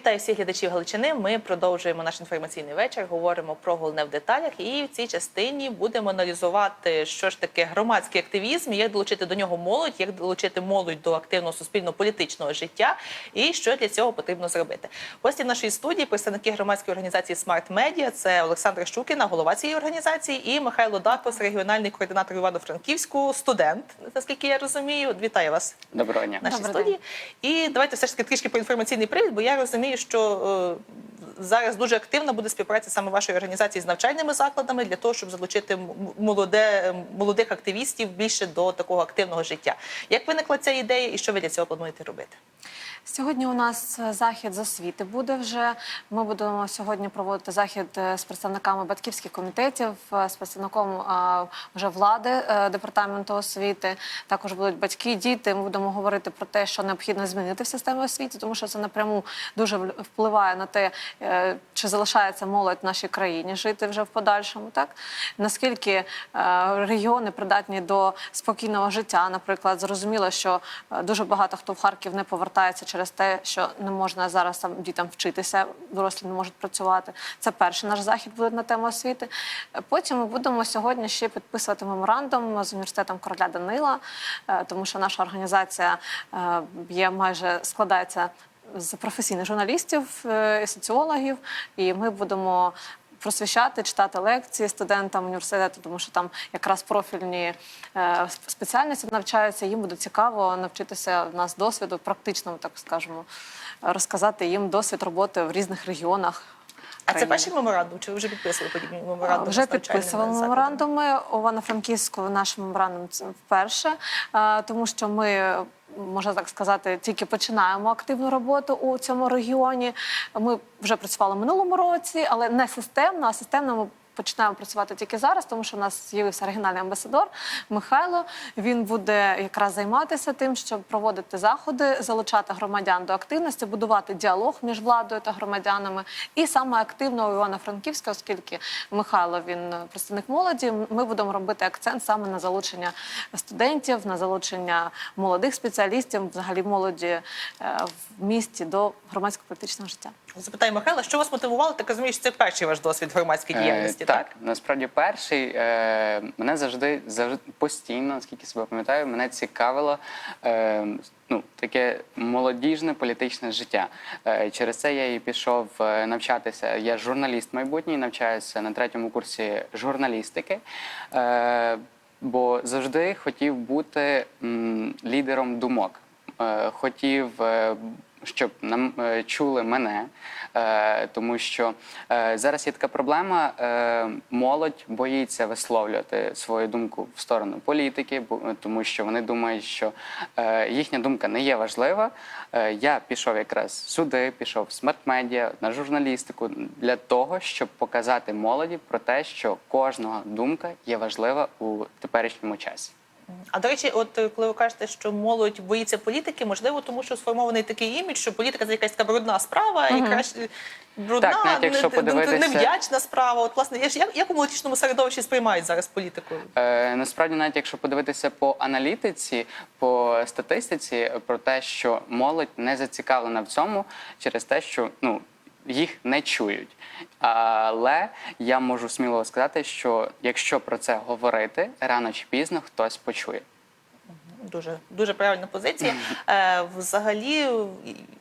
Вітаю всіх глядачів Галичини. Ми продовжуємо наш інформаційний вечір. Говоримо про головне в деталях. І в цій частині будемо аналізувати, що ж таке громадський активізм, як долучити до нього молодь, як долучити молодь до активного суспільно-політичного життя, і що для цього потрібно зробити. Гості нашої студії, представники громадської організації Смарт Медіа, це Олександра Щукіна, голова цієї організації, і Михайло Дакос, регіональний координатор Івано-Франківську, студент, наскільки я розумію. Вітаю вас Доброго дня. нашій Добрий студії. І давайте все ж таки трішки про інформаційний привід, бо я розумію, що е, зараз дуже активно буде співпраця саме вашої організації з навчальними закладами для того, щоб залучити молоде, молодих активістів більше до такого активного життя. Як виникла ця ідея і що ви для цього плануєте робити? Сьогодні у нас е, захід з освіти буде вже. Ми будемо сьогодні проводити захід е, з представниками батьківських комітетів, е, з представником вже влади департаменту освіти. Також будуть батьки, діти. Ми будемо говорити про те, що необхідно змінити в системі освіти, тому що це напряму дуже впливає на те, чи залишається молодь в нашій країні жити вже в подальшому. Так наскільки регіони придатні до спокійного життя, наприклад, зрозуміло, що дуже багато хто в Харків не повертається через те, що не можна зараз там дітям вчитися, дорослі не можуть працювати. Це перший наш захід буде на тему освіти. Потім ми будемо сьогодні ще підписувати меморандум з університетом короля Данила, е, тому що наша організація е, є майже складається з професійних журналістів е, і соціологів, і ми будемо. Просвіщати, читати лекції студентам університету, тому що там якраз профільні е, спеціальності навчаються. Їм буде цікаво навчитися в нас досвіду, практичному, так скажемо, розказати їм досвід роботи в різних регіонах. А це перший меморандум? Чи ви вже підписували подібні меморандуми? Вже підписували меморандуми. У Івано-Франківську наш меморандум це вперше, тому що ми. Можна так сказати, тільки починаємо активну роботу у цьому регіоні. Ми вже працювали в минулому році, але не системно, а системно ми починаємо працювати тільки зараз, тому що у нас з'явився регіональний амбасадор Михайло. Він буде якраз займатися тим, щоб проводити заходи, залучати громадян до активності, будувати діалог між владою та громадянами. І саме активно у Івано-Франківська, оскільки Михайло він представник молоді, ми будемо робити акцент саме на залучення студентів, на залучення молодих спеціалістів, взагалі молоді е, в місті до громадсько-політичного життя. Запитаю Михайла, що вас мотивувало? Так розумію, що це перший ваш досвід громадської Е, діяльності, так, насправді перший е, мене завжди завжди постійно, наскільки себе пам'ятаю, мене цікавило е, ну, таке молодіжне політичне життя. Е, через це я і пішов е, навчатися. Я журналіст майбутній, навчаюся на третьому курсі журналістики. Е, бо завжди хотів бути м, лідером думок. Е, хотів, е, щоб нам е, чули мене, е, тому що е, зараз є така проблема: молодь боїться висловлювати свою думку в сторону політики, тому що вони думають, що їхня думка не є важлива. Я пішов якраз сюди, пішов в смарт-медіа на журналістику для того, щоб показати молоді про те, що кожного думка є важлива у теперішньому часі. А до речі, от е, коли ви кажете, що молодь боїться політики, можливо, тому що сформований такий імідж, що політика це якась така брудна справа, і краще брудна, Так, навіть якщо не- подивитися- невдячна справа. От власне, я ж- як, як у молодіжному середовищі сприймають зараз політику? Е, насправді, навіть якщо подивитися по аналітиці, по статистиці про те, що молодь не зацікавлена в цьому через те, що ну. Їх не чують, але я можу сміливо сказати, що якщо про це говорити, рано чи пізно хтось почує. Дуже дуже правильна позиція. Е, взагалі,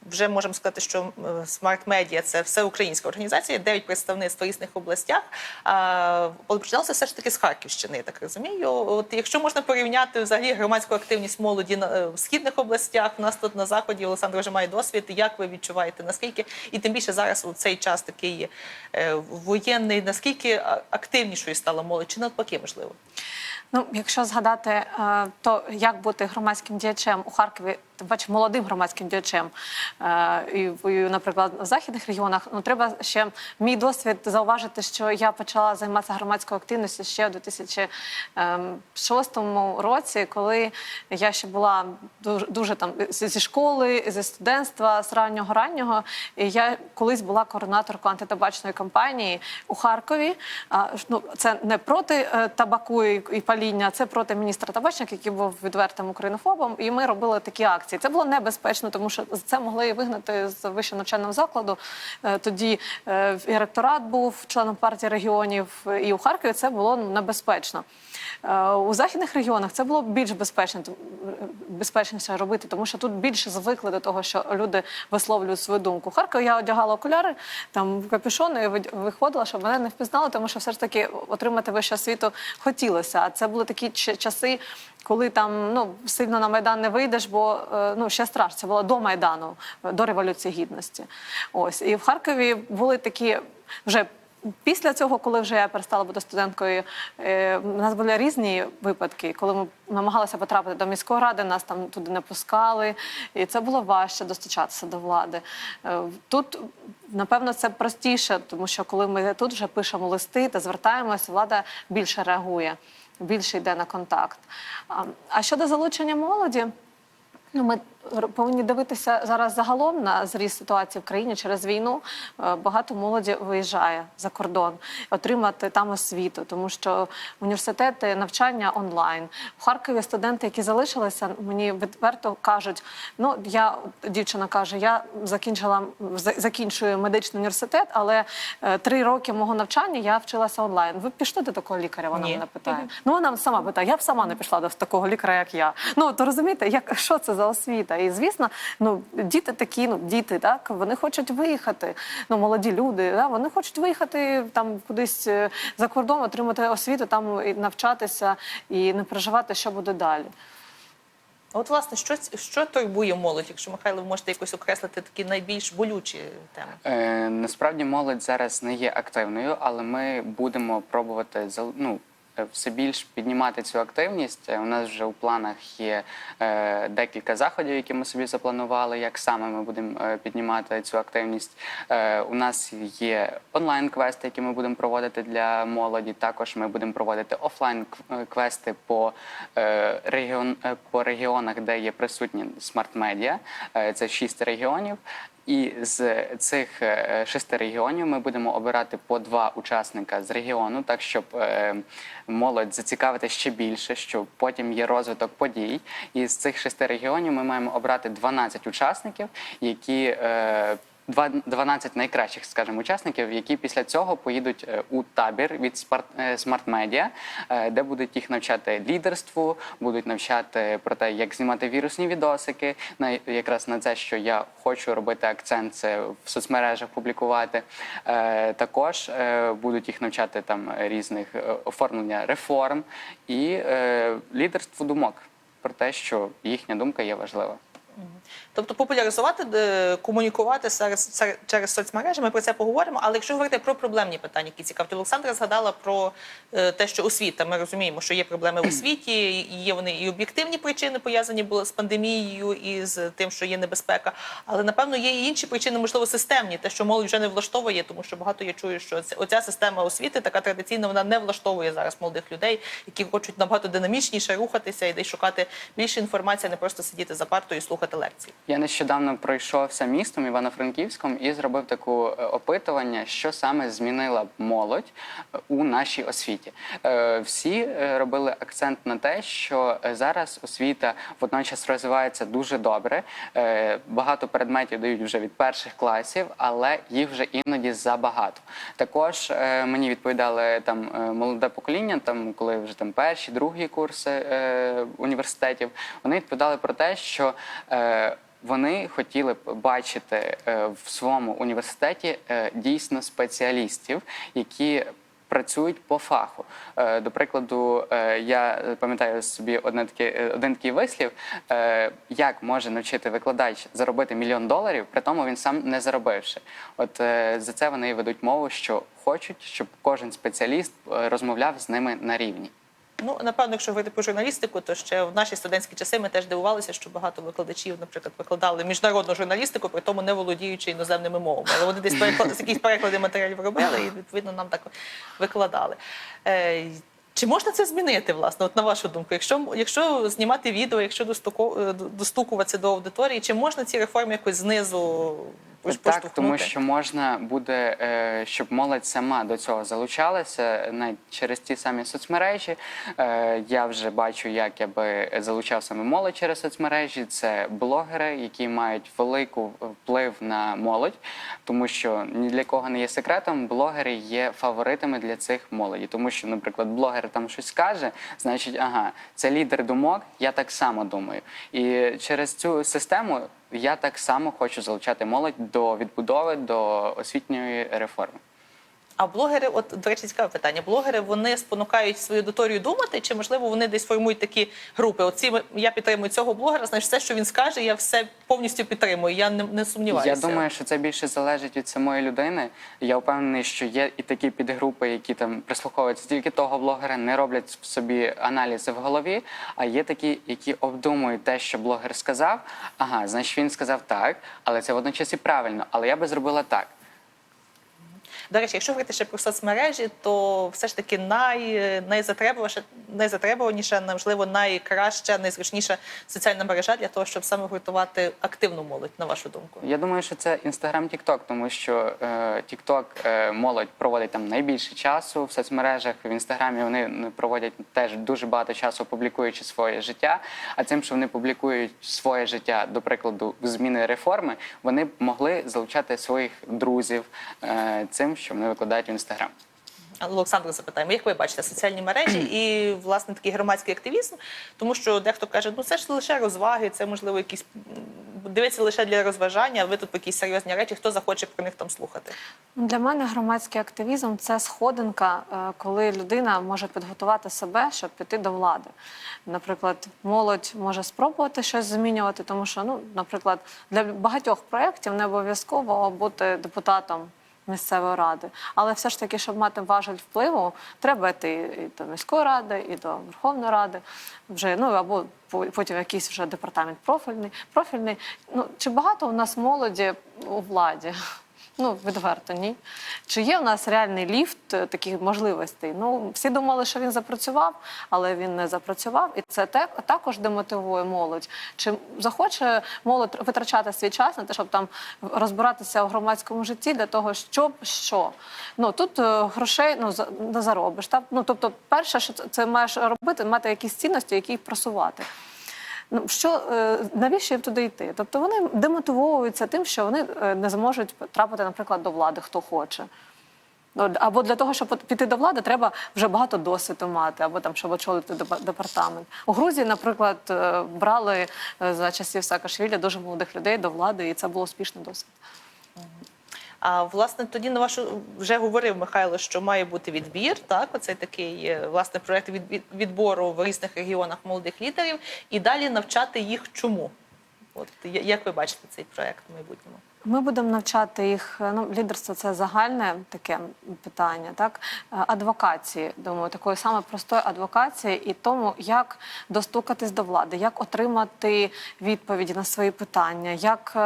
вже можемо сказати, що е, Смарт Медіа це всеукраїнська організація, дев'ять представництв в різних областях. Але починалося все ж таки з Харківщини, я так розумію. От якщо можна порівняти взагалі громадську активність молоді на е, східних областях, у нас тут на заході Олександр вже має досвід. Як ви відчуваєте? Наскільки і тим більше зараз у цей час такий е, воєнний, наскільки активнішою стала молодь, чи навпаки можливо? Ну, якщо згадати, то як бути громадським діячем у Харкові, тим паче молодим громадським діячем, е, і, наприклад, в західних регіонах, ну треба ще мій досвід зауважити, що я почала займатися громадською активністю ще в 2006 році, коли я ще була дуже, дуже там зі школи, зі студентства, з раннього раннього. І я колись була координаторкою антитабачної кампанії у Харкові. Ну, це не проти е, табаку і, паління, це проти міністра табачник, який був відвертим українофобом. І ми робили такі акції. Фракції. Це було небезпечно, тому що це могли вигнати з вищого навчального закладу. Е, Тоді е, і ректорат був членом партії регіонів, і у Харкові це було небезпечно. Е, У західних регіонах це було більш безпечно, е, безпечніше робити, тому що тут більше звикли до того, що люди висловлюють свою думку. Харкові я одягала окуляри, там капюшон і виходила, щоб мене не впізнали, тому що все ж таки отримати вищу освіту хотілося. А це були такі часи, коли там ну сильно на майдан не вийдеш, бо е, ну ще страшно. Це було до майдану, е, до революції гідності. Ось і в Харкові були такі вже. Після цього, коли вже я перестала бути студенткою, е, у нас були різні випадки, коли ми намагалися потрапити до міської ради, нас там туди не пускали, і це було важче достучатися до влади. Е, Тут, напевно, це простіше, тому що коли ми тут вже пишемо листи та звертаємося, влада більше реагує, більше йде на контакт. А- щодо залучення молоді, Ну, ми повинні дивитися зараз загалом на зріст ситуації в країні через війну. Е, Багато молоді виїжджає за кордон, отримати там освіту, тому що університети навчання онлайн. У Харкові студенти, які залишилися, мені відверто кажуть: ну я дівчина каже, я закінчила за- закінчую медичний університет, але е, три роки мого навчання я вчилася онлайн. Ви пішли до такого лікаря? Вона Ні. мене питає. Ну вона сама питає, я б сама не пішла до такого лікаря, як я. Ну то розумієте, як що це за освіта? І звісно, ну діти такі, ну діти, так вони хочуть виїхати. Ну молоді люди, да, вони хочуть виїхати там кудись е, за кордон, отримати освіту, там і навчатися і не переживати, що буде далі. От, власне, що, що турбує молодь, якщо Михайло, ви можете якось окреслити такі найбільш болючі теми? Е, насправді молодь зараз не є активною, але ми будемо пробувати ну, все більш піднімати цю активність. Е, У нас вже у планах є е, декілька заходів, які ми собі запланували, як саме ми будемо е, піднімати цю активність. Е, у нас є онлайн-квести, які ми будемо проводити для молоді. Також ми будемо проводити офлайн-квести по, е, регіон, е, по регіонах, де є присутні смарт-медіа. Е, це шість регіонів. І з цих е, шести регіонів ми будемо обирати по два учасника з регіону, так щоб е, молодь зацікавити ще більше, щоб потім є розвиток подій. І з цих шести регіонів ми маємо обрати 12 учасників, які е, 12 найкращих, скажімо, учасників, які після цього поїдуть е, у табір від Smart е, Media, е, де будуть їх навчати лідерству, будуть навчати про те, як знімати вірусні відосики. На якраз на це, що я хочу робити акцент, це в соцмережах публікувати. Також будуть їх навчати там різних оформлення реформ і лідерству думок про те, що їхня думка є важлива. Тобто популяризувати, е, комунікувати через соцмережі, ми про це поговоримо. Але якщо говорити про проблемні питання, які цікаві, Олександра згадала про е, те, що освіта. Ми розуміємо, що є проблеми в освіті, є вони і об'єктивні причини пов'язані були з пандемією і з тим, що є небезпека. Але напевно є і інші причини, можливо, системні, те, що молодь вже не влаштовує, тому що багато я чую, що оця система освіти, така традиційна, вона не влаштовує зараз молодих людей, які хочуть набагато динамічніше рухатися і десь шукати більше інформації, не просто сидіти за партою і слухати лекції. Я нещодавно пройшовся містом Івано-Франківськом і зробив таку е, опитування, що саме змінила молодь е, у нашій освіті. Е, Всі е, робили акцент на те, що зараз освіта водночас розвивається дуже добре. Багато предметів дають вже від перших класів, але їх вже іноді забагато. Також мені відповідали там молоде покоління, там коли вже там перші, другі курси університетів. Вони відповідали про те, що вони хотіли б бачити е, в своєму університеті е, дійсно спеціалістів, які працюють по фаху. Е, До прикладу, я пам'ятаю собі одне таке, один такий вислів, як може навчити викладач заробити мільйон доларів, при тому він сам не заробивши. От за це вони і ведуть мову, що хочуть, щоб кожен спеціаліст розмовляв з ними на рівні. Ну, напевно, якщо говорити про журналістику, то ще в наші студентські часи ми теж дивувалися, що багато викладачів, наприклад, викладали міжнародну журналістику, при тому не володіючи іноземними мовами. Але вони десь переклад, якісь переклади матеріалів робили і відповідно нам так викладали. Чи можна це змінити, власне, от на вашу думку? Якщо, якщо знімати відео, якщо достуку, е, достукуватися до аудиторії, чи можна ці реформи якось знизу Так, тому що можна буде, е, щоб молодь сама до цього залучалася навіть через ті самі соцмережі. Е, Я вже бачу, як я би залучав саме молодь через соцмережі. Це блогери, які мають велику вплив на молодь, тому що ні для кого не є секретом, блогери є фаворитами для цих молоді. Тому що, наприклад, блогер там щось каже, значить, ага, це лідер думок, я так само думаю. І через цю систему я так само хочу залучати молодь до відбудови, до освітньої реформи. А блогери, от до речі, цікаве питання. Блогери вони спонукають свою аудиторію думати, чи можливо вони десь формують такі групи? Оці я підтримую цього блогера, значить, все, що він скаже, я все повністю підтримую. Я не, не сумніваюся. Я думаю, що це більше залежить від самої людини. Я впевнений, що є і такі підгрупи, які там прислуховуються тільки того блогера, не роблять собі аналізи в голові. А є такі, які обдумують те, що блогер сказав. Ага, значить він сказав так, але це водночас і правильно. Але я би зробила так. До речі, якщо говорити ще про соцмережі, то все ж таки най, найзатребуваніша, найзатребуваніша, можливо, найкраща, найзручніша соціальна мережа для того, щоб саме гуртувати активну молодь, на вашу думку. Я думаю, що це інстаграм Тікток, тому що е, Тікток е, молодь проводить там найбільше часу в соцмережах. В інстаграмі вони проводять теж дуже багато часу, публікуючи своє життя. А цим, що вони публікують своє життя, до прикладу, зміни реформи, вони могли залучати своїх друзів е, цим, що вони викладають в інстаграм. Олександр запитаємо, як ви бачите соціальні мережі і власне такий громадський активізм, тому що дехто каже, ну це ж лише розваги, це можливо якісь дивиться лише для розважання, а ви тут якісь серйозні речі, хто захоче про них там слухати. Для мене громадський активізм це сходинка, е, коли людина може підготувати себе, щоб піти до влади. Наприклад, молодь може спробувати щось змінювати, тому що, ну, наприклад, для багатьох проєктів не обов'язково бути депутатом. Місцевої ради, але все ж таки, щоб мати важель впливу, треба йти і до міської ради, і до Верховної Ради, вже ну або по- потім якийсь вже департамент профільний. профільний. Ну чи багато у нас молоді у владі? Ну, відверто, ні. Чи є у нас реальний ліфт е, таких можливостей? Ну, всі думали, що він запрацював, але він не запрацював. І це те- також демотивує молодь. Чи захоче молодь витрачати свій час на те, щоб там розбиратися у громадському житті для того, щоб що? Ну, тут е, грошей ну, не заробиш. Так? Ну, тобто, перше, що це маєш робити, мати якісь цінності, які їх просувати. Ну що е, навіщо їм туди йти? Тобто вони демотивовуються тим, що вони е, не зможуть потрапити, наприклад, до влади, хто хоче. Ну, Або для того, щоб піти до влади, треба вже багато досвіду мати, або там, щоб очолити департамент. У Грузії, наприклад, е, брали за часів Саакашвілі дуже молодих людей до влади, і це був успішний досвід. А власне тоді на вашу вже говорив Михайло, що має бути відбір. Так, оцей такий е, власне проект від, від- відбору в різних регіонах молодих лідерів, і далі навчати їх чому. От як ви бачите цей проект в майбутньому? Ми будемо навчати їх. е, Ну, лідерство це загальне таке питання, так Е, адвокації. Думаю, такої саме простої адвокації і тому, як достукатись до влади, як отримати відповіді на свої питання, як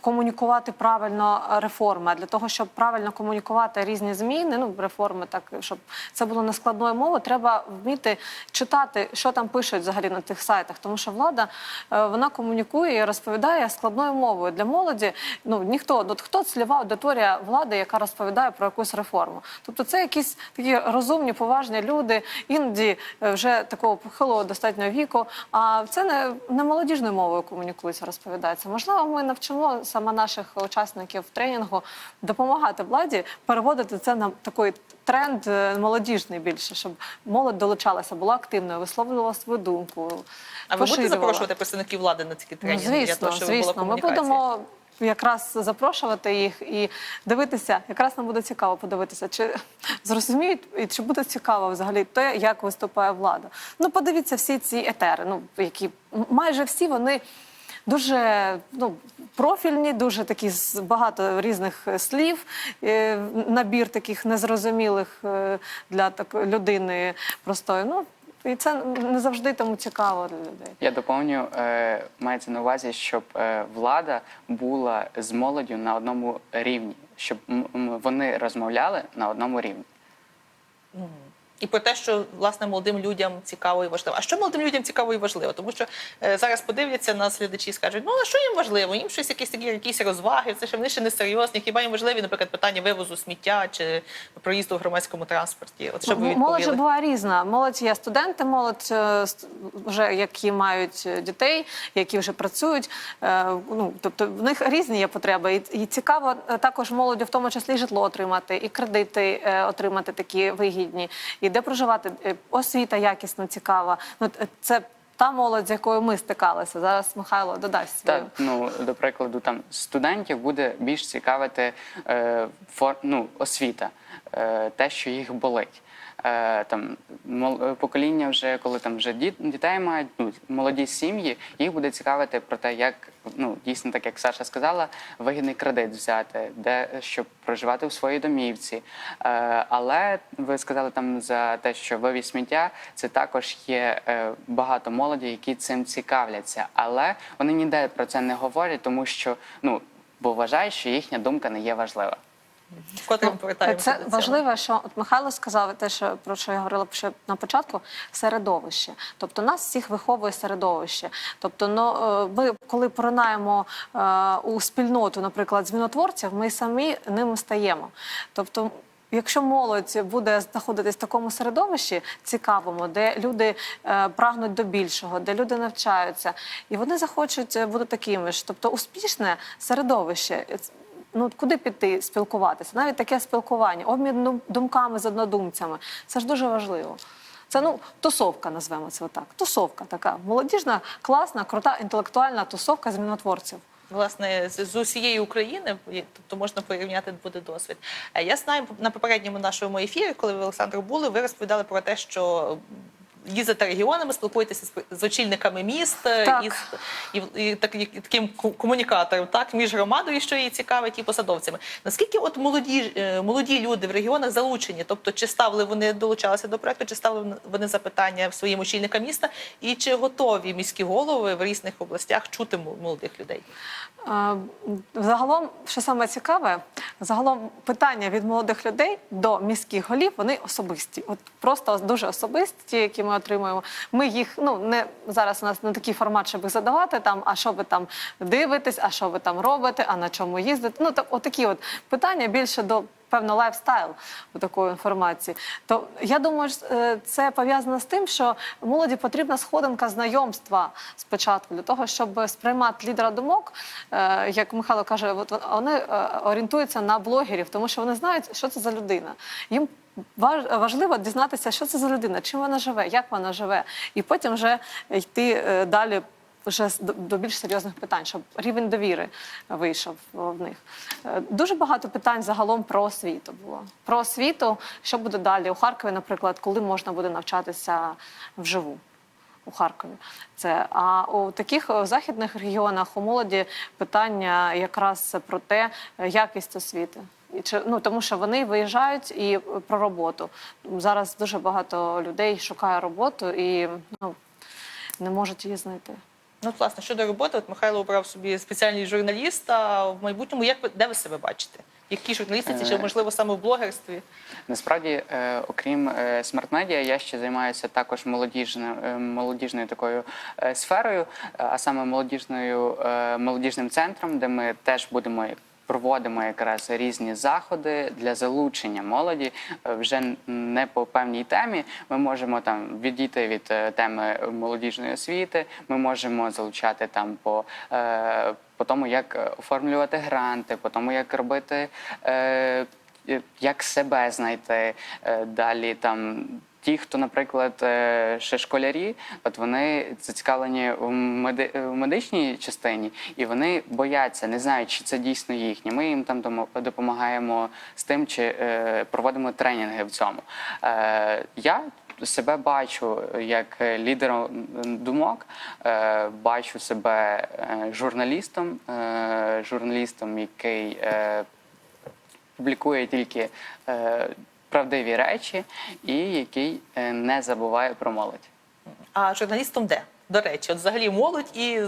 комунікувати правильно реформи. Для того, щоб правильно комунікувати різні зміни, ну реформи, так щоб це було не складною мовою, треба вміти читати, що там пишуть взагалі на тих сайтах, тому що влада е, вона комунікує і розповідає складною мовою для молоді. Ну ніхто от хто цільова аудиторія влади, яка розповідає про якусь реформу. Тобто, це якісь такі розумні, поважні люди, іноді е, вже такого похилого достатньо віку. А це не, не молодіжною мовою комунікується, розповідається. Можливо, ми навчимо саме наших учасників тренінгу допомагати владі переводити це на такий тренд е, молодіжний більше, щоб молодь долучалася, була активною, висловлювала свою думку. А ви будете запрошувати представників влади на такі Ну, тренінги для звісно, того, щоб звісно. Ми будемо якраз запрошувати їх і дивитися. Якраз нам буде цікаво подивитися, чи зрозуміють і чи буде цікаво взагалі те, як виступає влада. Ну, подивіться всі ці етери, ну які майже всі вони. Дуже ну, профільні, дуже такі багато різних е, слів, е, набір таких незрозумілих е, для такої людини простої. Ну і це не завжди тому цікаво для людей. Я доповню, мається на увазі, щоб влада була з молоддю на одному рівні, щоб вони розмовляли на одному рівні. І про те, що власне молодим людям цікаво і важливо. А що молодим людям цікаво і важливо? Тому що е, зараз подивляться нас глядачі і скажуть, ну а що їм важливо? Їм щось якісь такі якісь розваги, це ж вони ще не серйозні. Хіба їм важливі, наприклад, питання вивозу сміття чи проїзду в громадському транспорті? От що б ви Молодь же буває різна. Молодь є студенти, молодь е, вже які мають е, дітей, які вже працюють. Е, Ну тобто в них різні є потреби. І, і цікаво е, також молоді, в тому числі житло отримати, і кредити е, отримати такі вигідні, і де проживати. Е, Освіта якісно цікава. Ну це та молодь, з якою ми стикалися. Зараз Михайло додасть свою. Так, ну до прикладу, там студентів буде більш цікавити е, фор, ну, освіта, е, те, що їх болить. Е, там е, покоління вже, коли там вже діт, дітей мають, ну, молоді сім'ї, їх буде цікавити про те, як ну дійсно, так як Саша сказала, вигідний кредит взяти, де щоб проживати у своїй домівці. Е, але ви сказали там за те, що вивіз сміття, це також є багато молоді, які цим цікавляться, але вони ніде про це не говорять, тому що ну бо вважають, що їхня думка не є важлива. Вкотре ми повертаємося Ну, Це до важливо, що от Михайло сказав те, що про що я говорила ще на початку, середовище. Тобто нас всіх виховує середовище. Тобто, ну е, ми, коли поринаємо е, у спільноту, наприклад, змінотворців, ми самі ними стаємо. Тобто. Якщо молодь буде знаходитись в такому середовищі цікавому, де люди е, прагнуть до більшого, де люди навчаються, і вони захочуть е, бути такими ж, тобто успішне середовище. Ну куди піти спілкуватися? Навіть таке спілкування, обмін думками з однодумцями. Це ж дуже важливо. Це ну тусовка, назвемо це отак. Тусовка така молодіжна, класна, крута інтелектуальна тусовка змінотворців. власне з, з усієї України, тобто можна порівняти буде досвід. Е, Я знаю на попередньому нашому ефірі, коли ви Олександр були, ви розповідали про те, що. Їздите регіонами, спілкуєтеся з- очільниками міст е, Так. і, і, і, так, і таким комунікатором, так між громадою, що її цікавить, і посадовцями. Наскільки от молоді е, молоді люди в регіонах залучені? Тобто, чи ставили вони долучалися до проекту, чи ставили вони запитання своїм очільникам міста, і чи готові міські голови в різних областях чути молодих людей? Загалом, що саме цікаве, загалом питання від молодих людей до міських голів вони особисті. От просто дуже особисті, які ми отримуємо. Ми їх ну не зараз. У нас не такий формат, щоб їх задавати там. А що ви там дивитесь, а що ви там робите, а на чому їздите? Ну так, отакі от питання більше до. Певно, лайфстайл у такої інформації. То я думаю, е, це пов'язано з тим, що молоді потрібна сходинка знайомства спочатку для того, щоб сприймати лідера думок, е, як Михайло каже, от вони е, орієнтуються на блогерів, тому що вони знають, що це за людина. Їм важливо дізнатися, що це за людина, чим вона живе, як вона живе, і потім вже йти е, далі. Вже до- більш серйозних питань, щоб рівень довіри вийшов в них. Е, Дуже багато питань загалом про освіту було. Про освіту, що буде далі у Харкові, наприклад, коли можна буде навчатися вживу у Харкові. Це а у таких е, західних регіонах у молоді питання якраз про те, якість освіти. Ну тому, що вони виїжджають і е, про роботу зараз дуже багато людей шукає роботу і ну не можуть її знайти. Ну, от, власне, щодо роботи, от Михайло обрав собі спеціальний журналіст. А в майбутньому, як ви де ви себе бачите? Які журналістиці, чи Е. можливо саме в блогерстві? Насправді, е, окрім е, смарт-медіа, я ще займаюся також молодіжною, е, молодіжною такою е, сферою, е, а саме молодіжною е, молодіжним центром, де ми теж будемо. Проводимо якраз різні заходи для залучення молоді е, вже не по певній темі. Ми можемо там відійти від е, теми молодіжної освіти. Ми можемо залучати там по, е, по тому, як оформлювати гранти, по тому, як робити як себе знайти далі там. Ті, хто, наприклад, е, ще школярі, от вони зацікавлені в, меди... медичній частині, і вони бояться, не знають, чи це дійсно їхнє. Ми їм там допомагаємо з тим, чи е, проводимо тренінги в цьому. Е, я себе бачу як лідером думок, бачу себе журналістом, журналістом, який публікує тільки правдиві речі і який е, не забуває про молодь. А журналістом де? До речі, от взагалі молодь і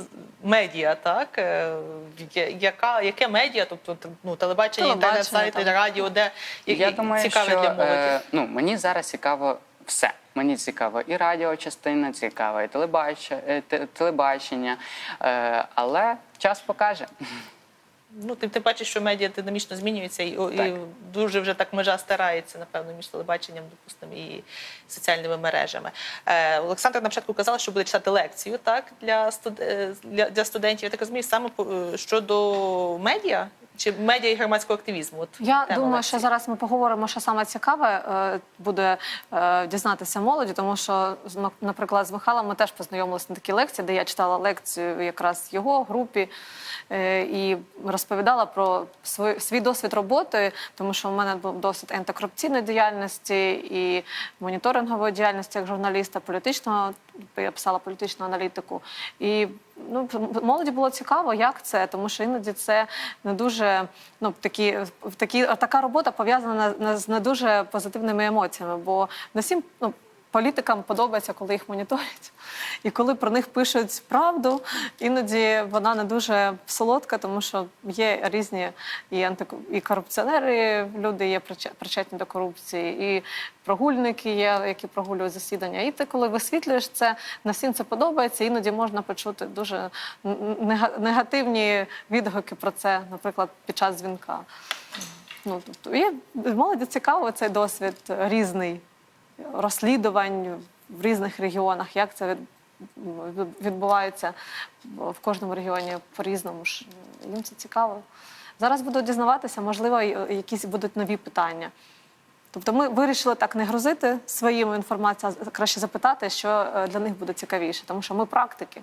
медіа, так? Е, Яка, яке медіа, тобто ну, телебачення, Телебачення, інтернет, сайти, радіо, де я- Я думаю, цікаве що для молоді? е, ну, мені зараз цікаво все. Мені цікаво і радіочастина, цікаво, і телебачення, е, телебачення. Е, але час покаже. Ну, ти, ти бачиш, що медіа динамічно змінюється, і, і дуже вже так межа старається, напевно, між телебаченням, допустимо, і соціальними мережами. Е, Олександр на початку казала, що буде читати лекцію так, для, студ... е, для, для студентів. Я так розумію, саме е, щодо медіа чи медіа і громадського активізму. От Я думаю, лекції. що зараз ми поговоримо, що саме цікаве е, буде е, дізнатися молоді, тому що, наприклад, з Михайлом ми теж познайомилися на такій лекції, де я читала лекцію якраз його групі е, і розповідала про свій, свій досвід роботи, тому що у мене був досвід антикорупційної діяльності і моніторингової діяльності як журналіста, політичного я писала політичну аналітику. І ну, молоді було цікаво, як це, тому що іноді це не дуже ну, такі, такі, така робота пов'язана з не дуже позитивними емоціями, бо не всім ну, політикам подобається, коли їх моніторять. І коли про них пишуть правду, іноді вона не дуже солодка, тому що є різні і антику... і корупціонери, люди є приче- причетні до корупції, і прогульники є, які прогулюють засідання. І ти, коли висвітлюєш це, не всім це подобається. Іноді можна почути дуже негативні відгуки про це, наприклад, під час дзвінка. Ну, тобто, є молоді цікаво цей досвід різний розслідувань в різних регіонах, як це від, від- відбувається в кожному регіоні по-різному. Їм це цікаво. Зараз буду дізнаватися, можливо, якісь будуть нові питання. Тобто ми вирішили так не грузити своїм інформацією, а краще запитати, що е, для них буде цікавіше, тому що ми практики.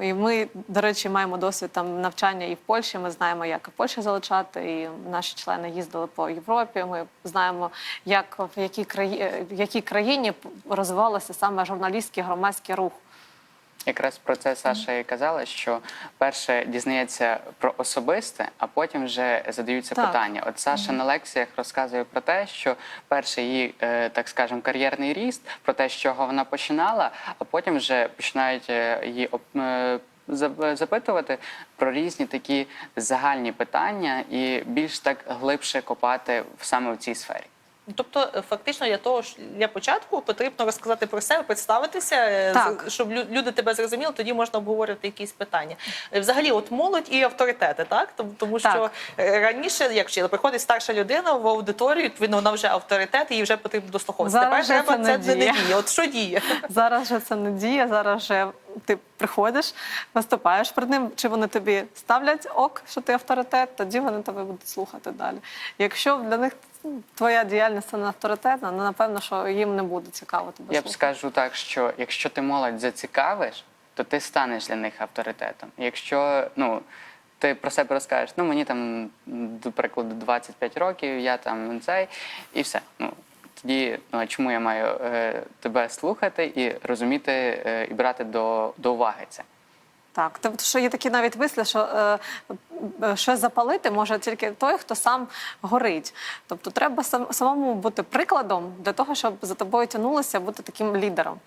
І ми, до речі, маємо досвід там навчання і в Польщі. Ми знаємо, як Польщу залучати, і наші члени їздили по Європі. Ми знаємо, як в якій краї... в якій країні розвивалося саме журналістський громадський рух. Якраз про це Саша і казала, що перше дізнається про особисте, а потім вже задаються Так. питання. От Саша на лекціях розказує про те, що перший її, е, так скажемо, кар'єрний ріст, про те, з чого вона починала, а потім вже починають е, її е, запитувати про різні такі загальні питання і більш так глибше копати саме в цій сфері. Тобто, е, фактично, для того для початку потрібно розказати про себе, представитися, е, Так. щоб лю- люди тебе зрозуміли, тоді можна обговорювати якісь питання. Е, Взагалі, от молодь і авторитети, так Тому- тому що Так. раніше, як вчили, приходить старша людина в аудиторію, відповідно, вона вже авторитет, і їй вже потрібно дослуховуватися. Зараз Тепер треба це не діє. діє. От що діє? Зараз же це не діє, зараз же ти приходиш, виступаєш перед ним, чи вони тобі ставлять ок, що ти авторитет, тоді вони тебе будуть слухати далі. Якщо для них ну, твоя діяльність це не авторитетна, ну напевно, що їм не буде цікаво тебе Я б скажу так, що якщо ти молодь зацікавиш, то ти станеш для них авторитетом. Якщо ну, ти про себе розкажеш, ну мені там, до прикладу, 25 років, я там цей, і все. Ну, тоді ну, чому я маю е, тебе слухати і розуміти е, і брати до, до уваги це? Так, тобто, що є такі навіть мислі, що е, е, щось запалити може тільки той, хто сам горить. Тобто, треба сам, самому бути прикладом для того, щоб за тобою тягнулося бути таким лідером,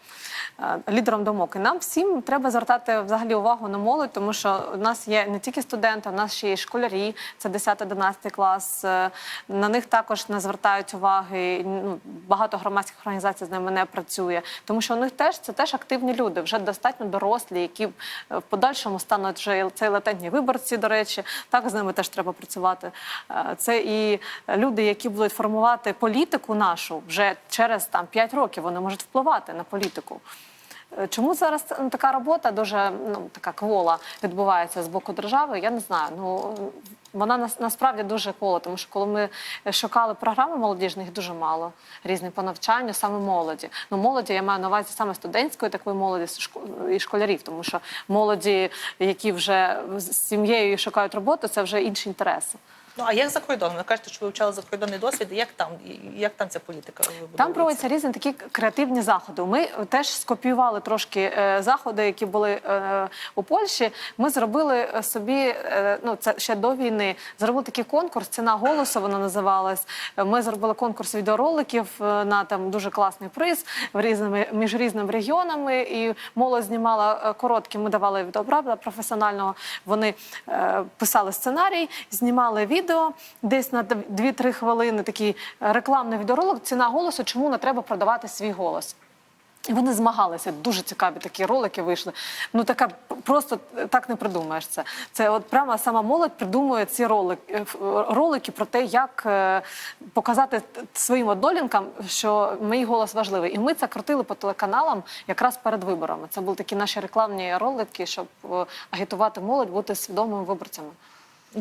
е, лідером думок. І нам всім треба звертати взагалі увагу на молодь, тому що у нас є не тільки студенти, у нас ще є школярі, це 10-11 клас. е, На них також не звертають уваги. Ну, багато громадських організацій з ними не працює, тому що у них теж це теж активні люди, вже достатньо дорослі, які е, в подальшому стануть вже цей латентні виборці. До речі, так з ними теж треба працювати. Е, Це і люди, які будуть формувати політику нашу вже через там 5 років. Вони можуть впливати на політику. Е, Чому зараз ну, така робота дуже ну така квола відбувається з боку держави? Я не знаю. Ну вона нас- насправді дуже квола, тому що коли ми шукали програми молодіжних, дуже мало різних по навчанню, саме молоді. Ну молоді я маю на увазі саме студентської такої молоді і школярів, тому що молоді, які вже з сім'єю шукають роботу, це вже інші інтереси. Ну а як за кордоном? Ви кажете, що ви вивчали закордонний досвід. Як там як там ця політика? Там проводяться різні такі креативні заходи. Ми теж скопіювали трошки е, заходи, які були е, у Польщі. Ми зробили е, собі, ну це ще до війни. Зробили такий конкурс. Ціна голосу вона називалась. Ми зробили конкурс відеороликів на там дуже класний приз в різними між різними регіонами. І молодь знімала короткі. Ми давали відеоправда професіонального. Вони писали сценарій, знімали відео. Відео, десь на 2-3 хвилини такий е, рекламний відеоролик. Ціна голосу, чому не треба продавати свій голос. І вони змагалися. Дуже цікаві такі ролики вийшли. Ну така просто так не придумаєш це. Це от прямо сама молодь придумує ці ролики, е, ролики про те, як е, показати своїм однолінкам, що мій голос важливий. І ми це крутили по телеканалам якраз перед виборами. Це були такі наші рекламні ролики, щоб е, агітувати молодь бути свідомими виборцями.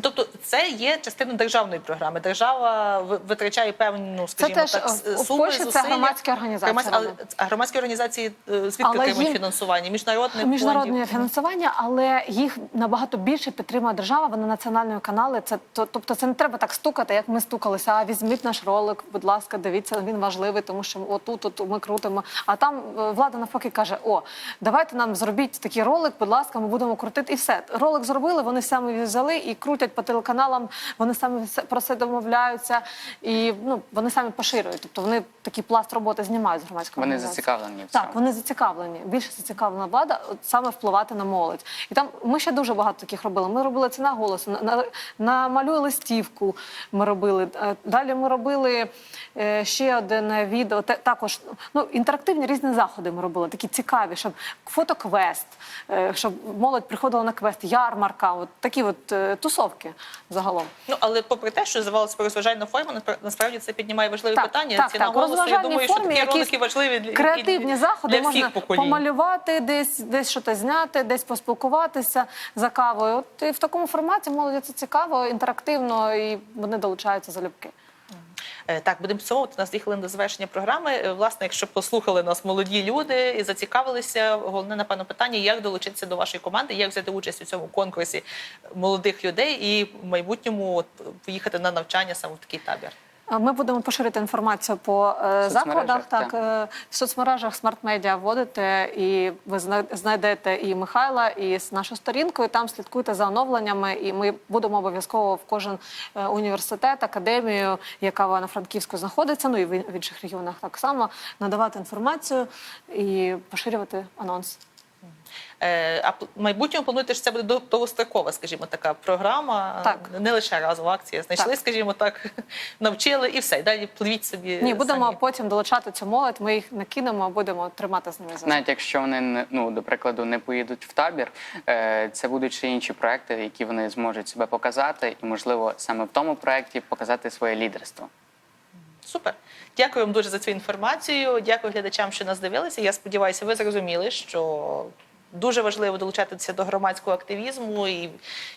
Тобто це є частиною державної програми. Держава витрачає певні, ну скажімо теж, так, е, с- в суми, Польщі це громадські організації але, громадські організації е, звідки Але отримують їм- фінансування? Міжнародне Міжнародне фондів? фінансування, але їх набагато більше підтримує держава. Вони національні канали. Це тобто, це не треба так стукати, як ми стукалися. А візьміть наш ролик, будь ласка, дивіться, він важливий, тому що отут, от ми крутимо. А там е, влада навпаки каже: О, давайте нам зробіть такий ролик, будь ласка, ми будемо крутити. І все. Ролик зробили, вони самі взяли і крутять по телеканалам. Вони самі про це домовляються, і ну вони самі поширюють. Тобто вони такий пласт роботи знімають з громадської Вони зацікавлені в Так, вони зацікавлені. Більше зацікавлена влада от саме впливати на молодь. І там ми ще дуже багато таких робили. Ми робили ціна голосу, на, на, на малюй листівку. Ми робили. Е, Далі ми робили е, ще одне відео. Те- також ну інтерактивні різні заходи. Ми робили такі цікаві, щоб фотоквест, е, щоб молодь приходила на квест, ярмарка, от такі от е, тусовки загалом. Ну але попри те, що здавалося б розважальна форма, напра- насправді це піднімає важливі Так, питання. так, Ціна так, голосу. Я думаю, що такі ролики важливі для креативні і заходи для всіх можна поколінь. помалювати, десь десь щось зняти, десь поспілкуватися за кавою. От і в такому форматі молоді це цікаво, інтерактивно, і вони долучаються залюбки. Е, Так, будемо підсумовувати. Нас їхали до завершення програми. Е, Власне, якщо послухали нас молоді люди і зацікавилися, головне напевно питання, як долучитися до вашої команди, як взяти участь у цьому конкурсі молодих людей і в майбутньому поїхати на навчання саме в такий табір. Ми будемо поширити інформацію по е, закладах. Так, е, в соцмережах смарт-медіа вводите, і ви знайдете і Михайла, і нашу сторінку. І там слідкуйте за оновленнями. І ми будемо обов'язково в кожен е, університет, академію, яка на Франківську знаходиться, ну і в інших регіонах так само надавати інформацію і поширювати анонс. Е, А в майбутньому плануєте, що це буде довгострокова, скажімо, така програма, Так. не лише разова акція. Знайшли, Так. скажімо так, навчили і все. І далі пливіть собі. Ні, будемо самі. потім долучати цю молодь. Ми їх не кинемо, а будемо тримати з ними зв'язок. Навіть якщо вони ну до прикладу не поїдуть в табір, е, це будуть ще інші проекти, які вони зможуть себе показати, і можливо саме в тому проекті показати своє лідерство. Супер. Дякую вам дуже за цю інформацію. Дякую глядачам, що нас дивилися. Я сподіваюся, ви зрозуміли, що дуже важливо долучатися до громадського активізму і,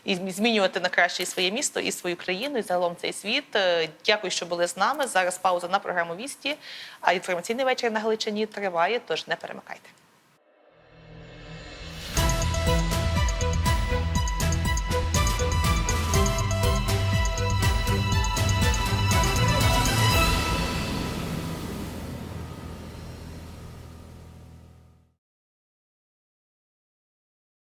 і змінювати на краще і своє місто, і свою країну, і загалом цей світ. Е, Дякую, що були з нами. Зараз пауза на програму Вісті. А інформаційний вечір на Галичині триває, тож не перемикайте.